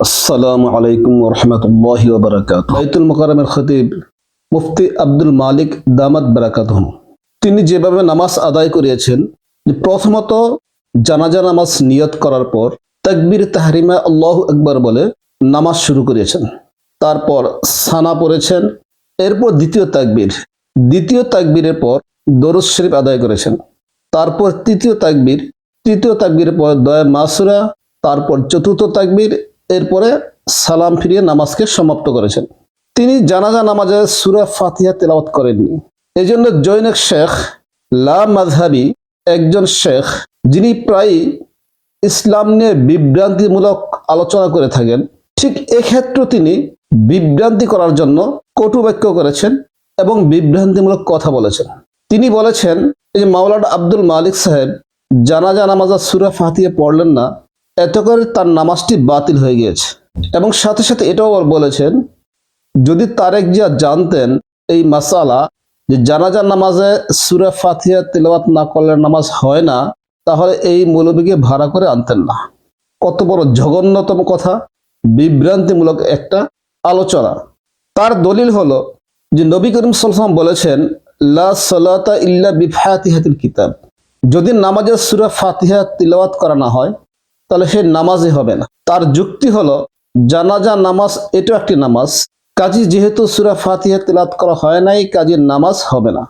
আসসালামু আলাইকুম রহমতুল্লাহ বারাকাত বাইতুল মোকারমের খতিব মুফতি আব্দুল মালিক দামাত বারাকাতহম তিনি যেভাবে নামাজ আদায় করিয়েছেন, প্রথমত জানাজা নামাজ নিয়ত করার পর তাকবির তাহরিমা আল্লাহ একবার বলে নামাজ শুরু করিয়েছেন। তারপর সানা পড়েছেন। এরপর দ্বিতীয় তাকবীর। দ্বিতীয় তাকবীরের পর দরুদ শরীফ আদায় করেছেন। তারপর তৃতীয় তাকবীর। তৃতীয় তাকবীরের পর দয়া মাসুরা। তারপর চতুর্থ তাকবীর। এরপরে সালাম ফিরিয়ে নামাজকে সমাপ্ত করেছেন। তিনি জানাজা নামাজে সুরা ফাতিহা তেলাওয়াত করেননি। এই জন্য জৈনক শেখ, লা মাযহাবি একজন শেখ, যিনি প্রায় ইসলাম নিয়ে বিভ্রান্তিমূলক আলোচনা করে থাকেন। ঠিক এক্ষেত্রে তিনি বিভ্রান্তি করার জন্য কটু বাক্য করেছেন এবং বিভ্রান্তিমূলক কথা বলেছেন। তিনি বলেছেন, এই যে মাওলানা আব্দুল মালিক সাহেব, জানাজা নামাজা সুরা ফাতিহা পড়লেন না এত করে তার নামাজটি বাতিল হয়ে গিয়েছে। এবং সাথে সাথে এটাও বলেছেন, যদি তারেক জিয়া জানতেন এই মাসালা যে জানাজা নামাজে সুরা ফাতিহা তেলাওয়াত না করলে নামাজ হয় না, তাহলে এই মৌলবীকে ভাড়া করে আনতেন না। কত বড় জঘন্যতম কথা, বিভ্রান্তিমূলক একটা আলোচনা। তার দলিল হলো যে নবী করিম সাল্লাম বলেছেন, লা সালাতা ইল্লা বিফাতিহাতিল কিতাব। যদি নামাজের সুরা ফাতিহা তিলাওয়াত করা না হয় তাহলে সে নামাজই হবে না। তার যুক্তি হলো, জানাজা, নামাজ এটাও একটি নামাজ। কাজী যেহেতু সুরা ফাতিহা তিলাত করা হয় নাই, কাজীর নামাজ হবে না।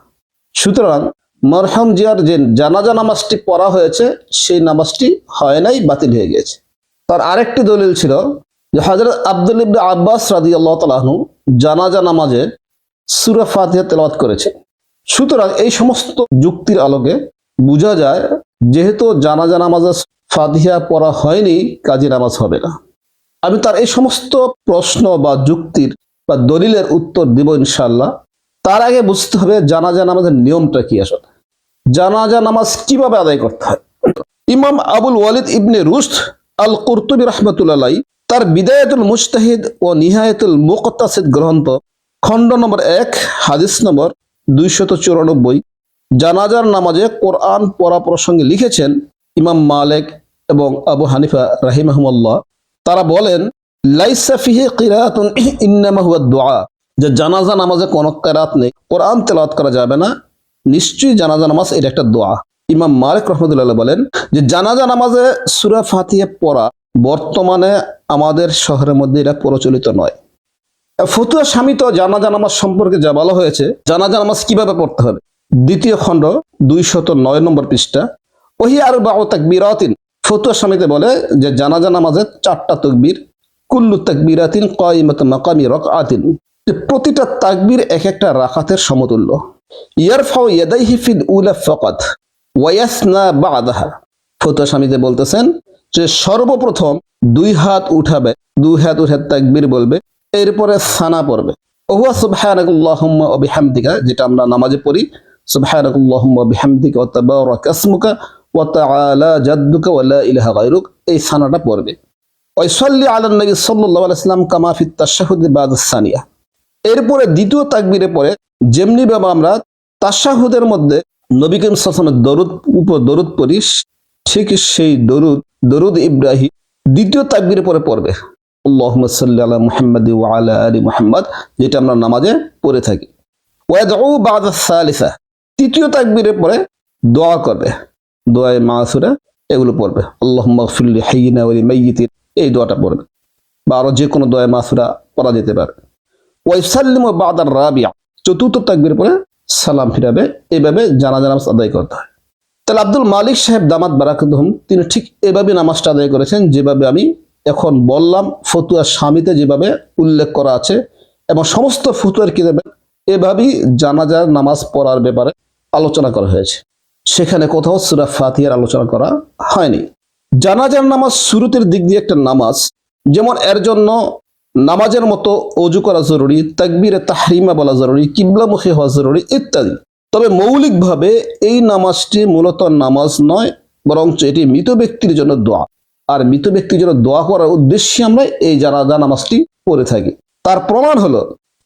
সুতরাং মরহাম জিয়ার যে জানাজা নামাজটি পড়া হয়েছে, সেই নামাজটি হয় নাই, বাতিল হয়ে গিয়েছে। তার আরেকটি দলিল ছিল যে হজরত আব্দুল ইবনে আব্বাস রাদি আল্লাহ তালাহনু জানাজা নামাজে সুরা ফাতিহা তেলাওয়াত করেছে। সুতরাং এই সমস্ত যুক্তির আলোকে বোঝা যায়, যেহেতু জানাজা নামাজে ফাতিহা পড়া হয়নি, কাজী নামাজ হবে না। আমি তার এই সমস্ত প্রশ্ন বা যুক্তির বা দলিলের উত্তর দিব ইনশাল্লাহ তার আগে বুঝতে হবে জানাজা নামাজের নিয়মটা কি আসলে। জানাজা নামাজ কীভাবে আদায় করতে হয়? ইমাম আবুল ওয়ালিদ ইবনে রুস্ত আল কুরতুবি রহমতুল্লাহ তার বিদায়তুল মুস্তাহিদ ও নিহায়তুল মুকতাসিদ গ্রন্থ, খণ্ড নম্বর এক, হাদিস নম্বর দুইশত চুরানব্বই, জানাজার নামাজে কোরআন পড়া প্রসঙ্গে লিখেছেন ইমাম মালেক এবং আবু হানিফা রাহিমাহমুল্লাহ, তারা বলেন, লাইসা ফিহি কিরাতুন ইন্নামা হুয়া দোয়া যে জানাজা নামাজে কোনো কেরাত নেই, কোরআন তেলাওয়াত করা যাবে না, নিশ্চয়ই জানাজা নামাজ এটা একটা দোয়া ইমাম মালিক রহমতুল্লাহ বলেন যে জানাজা নামাজে সুরা ফাতিহা পড়া বর্তমানে আমাদের শহরের মধ্যে এটা প্রচলিত নয়। ফতুয়া স্বামী তো জানাজা নামাজ সম্পর্কে যা বলা হয়েছে, জানাজা নামাজ কীভাবে পড়তে হবে? দ্বিতীয় খণ্ড, দুইশত নয় নম্বর পৃষ্ঠা, ওহি আর বা তাকবিরাতিন। ফতুয়া স্বামীতে বলে যে জানাজা নামাজের চারটা তকবির, কুল্লু তাকবিরাতিন কয়মত মাকামি রকআতিন। যে প্রতিটা তাকবির এক একটা রাখাতের সমতুল্য। ইয়ারফাউ ইয়াদাইহি ফিল উলা ফাকাত ওয়ায়াসনা বাদাহা। ফতুয়া স্বামীতে বলতেছেন যে সর্বপ্রথম দুই হাত উঠাবে, দুই হাত উঠে তাকবির বলবে, এরপরে সানা পড়বে। ওহুয়া সুবহানাকুল্লাহুম্মা ওয়া বিহামদিকা, যেটা আমরা নামাজে পড়ি, সুবহানাকুল্লাহুম্মা বিহামদিকা ওয়া তাবারাকা এই সানাটা পড়বে। নবী সাল্লাল্লাহু আলাইহি সাল্লাম কামা ফিত সানিয়া। এরপরে দ্বিতীয় তাকবিরে পরে যেমনি ভাবে আমরা তাশাহুদের মধ্যে নবী করিম সাল্লাল্লাহু দরুদ উপর দরুদ পড়ি, ঠিক সেই দরুদ দরুদ ইব্রাহিম, দ্বিতীয় তাকবীরে পরে পড়বে। আল্লাহুম্মা সাল্লি আলা মুহাম্মাদি ওয়া আলা আলি মুহাম্মাদ, যেটা আমরা নামাজে পড়ে থাকি। ওয়াদউ বাদা সালিসা, তৃতীয় তাকবীরের পরে দোয়া করবে। দোয়ায়ে মাসুরা এগুলো পড়বে। আল্লাহুম্মা ফিল্লি হাইয়িনা ওয়া লিমাইয়িতিন, এই দোয়াটা পড়বে। বা আরও যে কোনো দোয়া মাসুরা পড়া যেতে পারে। ওয়াইসাল্লিমু বাদার রাবিয়া, চতুর্থ তাকবির পরে সালাম ফিরাবে। এইভাবে জানাজা নামাজ আদায় করতে হয়। তাহলে আব্দুল মালিক সাহেব দামাত বারাকাতুহম, তিনি ঠিক এভাবে নামাজটা আদায় করেছেন যেভাবে আমি এখন বললাম, ফতুয়া স্বামীতে যেভাবে উল্লেখ করা আছে এবং সমস্ত ফতুয়ার কিতাবে এভাবেই জানাজার নামাজ পড়ার ব্যাপারে আলোচনা করা হয়েছে। সেখানে কোথাও সুরা ফাতিহার আলোচনা করা হয়নি। জানাজার নামাজ শুরুতের দিক দিয়ে একটা নামাজ, যেমন এর জন্য নামাজের মতো অজু করা জরুরি, তাকবীরে তাহরিমা বলা জরুরি, কিবলামুখী হওয়া জরুরি ইত্যাদি। তবে মৌলিকভাবে এই নামাজটি মূলত নামাজ নয়, বরঞ্চ এটি মৃত ব্যক্তির জন্য দোয়া। আর মৃত ব্যক্তির জন্য দোয়া করার উদ্দেশ্যে আমরা এই জানাজা নামাজটি পড়ে থাকি। তার প্রমাণ হলো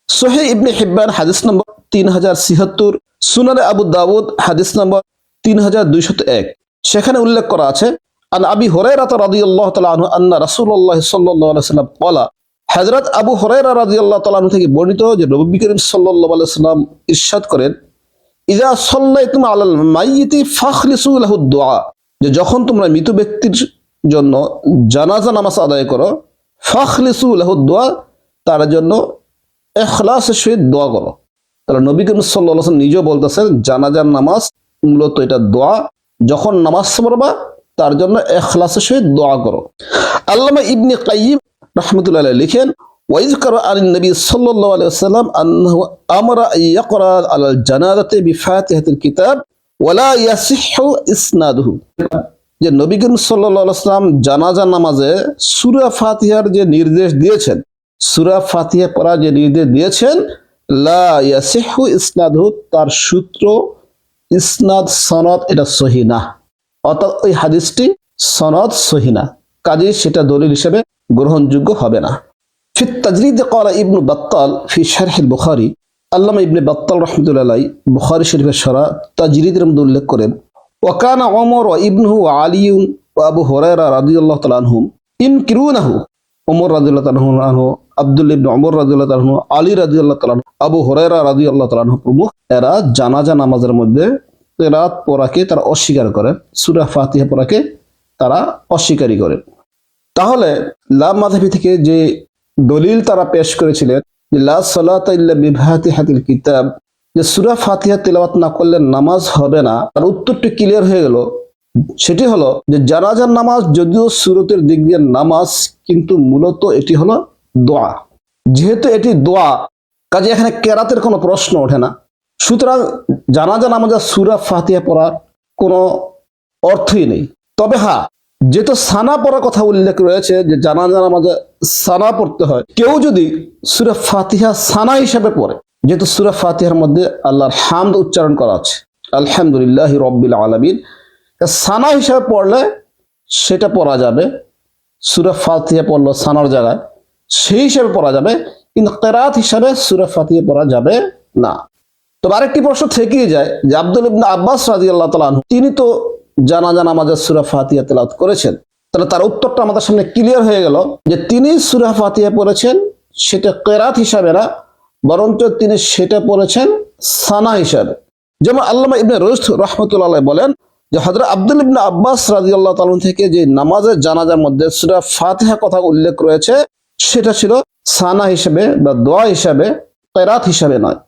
সোহে ইবনে হিব্বান হাদিস নম্বর তিন হাজার ছিয়াত্তর সুনারে আবু দাউদ হাদিস নম্বর তিন হাজার দুইশত এক। সেখানে উল্লেখ করা আছে আল আবি হরাইরাত রাদিয়াল্লাহু তাআলা আনহু আন্না সাল্লাম আবু হুরায়রা রাদিয়াল্লাহু তাআলা থেকে বর্ণিত যে করিম সাল্লাম করেন যে যখন তোমরা মৃত ব্যক্তির জন্য জানাজা নামাজ আদায় করো, ফাখলিসু তার জন্য এখলাসের সহিত দোয়া করো। তাহলে নবী করিম সাল্লাল্লাহু নিজেও বলতেছেন, জানাজার নামাজ মূলত এটা দোয়া, যখন নামাজ পড়বা, তার জন্য এখলাসের সহিত দোয়া করো। আল্লামা ইবনে কাইম রহমতুল্লাহ লিখেন নবী সাল্লাম আন্নাহু আমরা ইয়াকরা কিতাব ওয়ালা ইয়াসিহু ইসনাদুহু। যে নবী করিম সাল্লাম জানাজা, নামাজে সুরা ফাতিহার যে নির্দেশ দিয়েছেন, সুরা ফাতিহা পড়া যে নির্দেশ দিয়েছেন, লা ইয়াসিহু তার সূত্র ইসনাদ সনদ এটা সহি না অর্থাৎ ওই হাদিসটি সনদ সহি না কাজে সেটা দলিল হিসেবে গ্রহণযোগ্য হবে না في التجريد قال ابن بطال في شرح البخاري আল্লামা ইবনে বাত্তাল রহমতুল্লাহ বুখারি শরীফের সরা তাজরিদের মধ্যে উল্লেখ করেন ওয়াকানা ওমর ও ইবনহু আলিউন ও আবু হরাইরা রাদিয়াল্লাহু তাআলা আনহুম ইনকিরুনাহু ওমর রাদিয়াল্লাহু তাআলা আনহু, আব্দুল ইবনে ওমর রাদিয়াল্লাহু তাআলা আনহু, আলী রাদিয়াল্লাহু তাআলা আনহু, আবু হুরায়রা রাদিয়াল্লাহু তাআলা আনহু প্রমুখ। এরা জানাজা নামাজের মধ্যে কেরাত পড়াকে তারা অস্বীকার করেন সুরা ফাতিহা পড়াকে তারা অস্বীকারী করেন তাহলে লাভ মাধাবি থেকে যে দলিল তারা পেশ করেছিলেন, যে লা সালাতা ইল্লা বিফাতিহাতিল কিতাব, যে সুরা ফাতিহা তেলাওয়াত না করলে নামাজ হবে না, তার উত্তরটি ক্লিয়ার হয়ে গেল। সেটি হলো যে জানাজার নামাজ যদিও সুরতের দিক দিয়ে নামাজ, কিন্তু মূলত এটি হলো দোয়া। যেহেতু এটি দোয়া, কাজে এখানে কেরাতের কোনো প্রশ্ন ওঠে না। সুতরাং জানাজা, নামাজের সুরা ফাতিহা পড়ার কোনো অর্থই নেই। তবে হ্যাঁ যেহেতু সানা পড়ার কথা উল্লেখ রয়েছে যে জানাজা, নামাজে সানা পড়তে হয়, কেউ যদি সুরা ফাতিহা সানা হিসাবে পড়ে, যেহেতু সুরা ফাতিহার মধ্যে আল্লাহর হামদ উচ্চারণ করা আছে। আলহামদুলিল্লাহ রব্বিল আলমিন। সানা হিসাবে পড়লে সেটা পড়া যাবে। সুরা ফাতিহা পড়ল সানার জায়গায়, সেই হিসাবে পড়া যাবে। কিন্তু কেরাত হিসাবে সুরা ফাতিহা পড়া যাবে না। তবে আরেকটি প্রশ্ন থেকেই যায় যে আব্দুল ইবনে আব্বাস রাজি আল্লাহ তালা তিনি তো জানাজা নামাজের সুরা ফাতিহা তেলাওয়াত করেছেন। তাহলে তার উত্তরটা আমাদের সামনে ক্লিয়ার হয়ে গেল যে তিনি সুরা ফাতিহা পড়েছেন সেটা কেরাত হিসাবে না, বরঞ্চ তিনি সেটা পড়েছেন সানা হিসাবে। যেমন আল্লামা ইবনে রুস্ত রহমতুল্লাহ বলেন যে হজরত আব্দুল ইবনে আব্বাস রাজি আল্লাহ থেকে যে নামাজের জানাজার মধ্যে সুরা ফাতিহা কথা উল্লেখ রয়েছে, সেটা ছিল সানা হিসেবে বা দোয়া হিসাবে কেরাত হিসাবে নয়।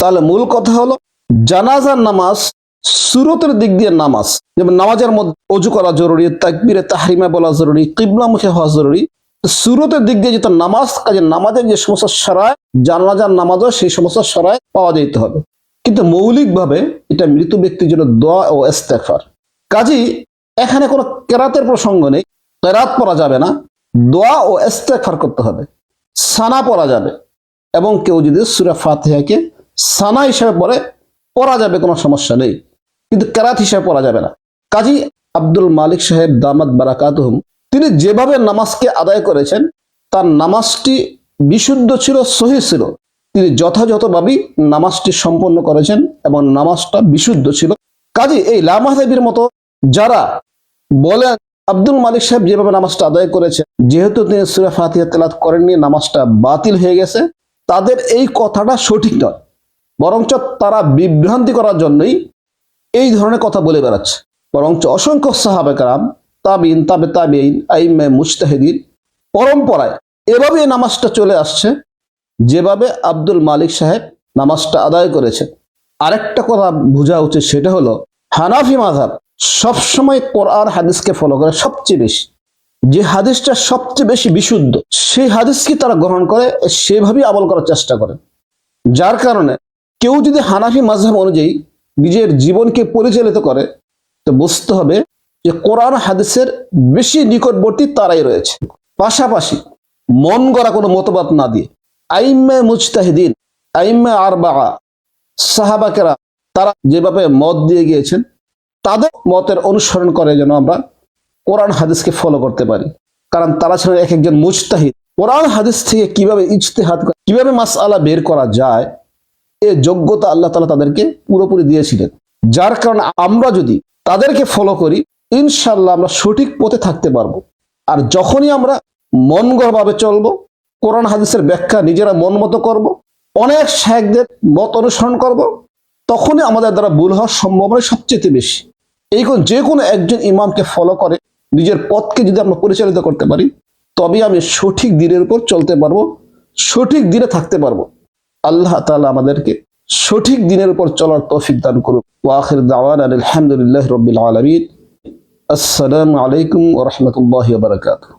তাহলে মূল কথা হলো, জানাজার নামাজ সুরতের দিক দিয়ে নামাজ। যেমন নামাজের মধ্যে অজু করা জরুরি, তাকবিরে তাহরিমা বলা জরুরি, কিবলামুখী হওয়া জরুরি। সুরতের দিক দিয়ে যেটা নামাজ, কাজে নামাজের যে সমস্ত সরায়, জানাজার নামাজও সেই সমস্ত সরায় পাওয়া যেতে হবে। কিন্তু মৌলিকভাবে এটা মৃত ব্যক্তির জন্য দোয়া ও ইস্তেগফার। কাজী এখানে কোনো কেরাতের প্রসঙ্গ নেই, কেরাত পড়া যাবে না, দোয়া ও ইস্তেগফার করতে হবে, সানা পড়া যাবে এবং কেউ যদি সুরা ফাতিহাকে সানা হিসাবে পড়ে, পড়া যাবে কোনো সমস্যা নেই, কিন্তু কেরাত হিসাবে পড়া যাবে না। কাজী আব্দুল মালিক সাহেব দামাত বারাকাতহুম, তিনি যেভাবে নামাজকে আদায় করেছেন, তার নামাজটি বিশুদ্ধ ছিল, সহি ছিল। তিনি যথাযথভাবেই নামাজটি সম্পন্ন করেছেন এবং নামাজটা বিশুদ্ধ ছিল। কাজী এই লামা লামাহাবির মতো যারা বলে আব্দুল মালিক সাহেব যেভাবে নামাজটা আদায় করেছে, যেহেতু তিনি সুরা ফাতিহা তেলাত করেননি, নামাজটা বাতিল হয়ে গেছে, তাদের এই কথাটা সঠিক নয়। বরঞ্চ তারা বিভ্রান্তি করার জন্যই এই ধরনের কথা বলে বেড়াচ্ছে। বরঞ্চ অসংখ্য সাহাবেকারাম তাবিন, তাবে তাবিন আইমে মুস্তাহিদিন পরম্পরায় এভাবে নামাজটা চলে আসছে। যেভাবে আব্দুল মালিক সাহেব নামাজটা আদায় করেছেন, আরেকটা কথা বোঝা উচিত সেটা হলো, হানাফি মাধাব সবসময় কোরআন হাদিসকে ফলো করে সবচেয়ে বেশি। যে হাদিসটা সবচেয়ে বেশি বিশুদ্ধ, সেই হাদিসকে তারা গ্রহণ করে, সেভাবেই আমল করার চেষ্টা করে। যার কারণে কেউ যদি হানাফি মাঝহাব অনুযায়ী নিজের জীবনকে পরিচালিত করে, তো বুঝতে হবে যে কোরআন হাদিসের বেশি নিকটবর্তী তারাই রয়েছে। পাশাপাশি মন গড়া কোনো মতবাদ না দিয়ে আইম্মে মুজতাহিদিন, আইম্মে আর বা সাহাবাকেরা তারা যেভাবে মত দিয়ে গিয়েছেন, তাদের মতের অনুসরণ করে যেন আমরা কোরআন হাদিসকে ফলো করতে পারি। কারণ তারা ছিলেন এক একজন মুজতাহিদ। কোরআন হাদিস থেকে কীভাবে ইজতেহাদ কীভাবে মাস আলা বের করা যায়, এ যোগ্যতা আল্লাহ তালা তাদেরকে পুরোপুরি দিয়েছিলেন। যার কারণে আমরা যদি তাদেরকে ফলো করি ইনশাল্লাহ আমরা সঠিক পথে থাকতে পারব। আর যখনই আমরা মন চলবো কোরআন হাদিসের ব্যাখ্যা নিজেরা মন মতো করব, অনেক শেখদের মত অনুসরণ করব, তখনই আমাদের দ্বারা ভুল হওয়ার সম্ভাবনা সবচেয়ে বেশি। এই যে কোনো একজন ইমামকে ফলো করে, নিজের পথকে যদি আমরা পরিচালিত করতে পারি তবে আমি সঠিক দিনের উপর চলতে পারব, সঠিক দিনে থাকতে পারব। আল্লাহ তালা আমাদেরকে সঠিক দিনের উপর চলার তৌফিক দান করুক। ওয়াখির দাওয়ান আলহামদুলিল্লাহ রবিল আলমিন। আসসালামু আলাইকুম ওরহমতুল্লাহ বারকাতুহ।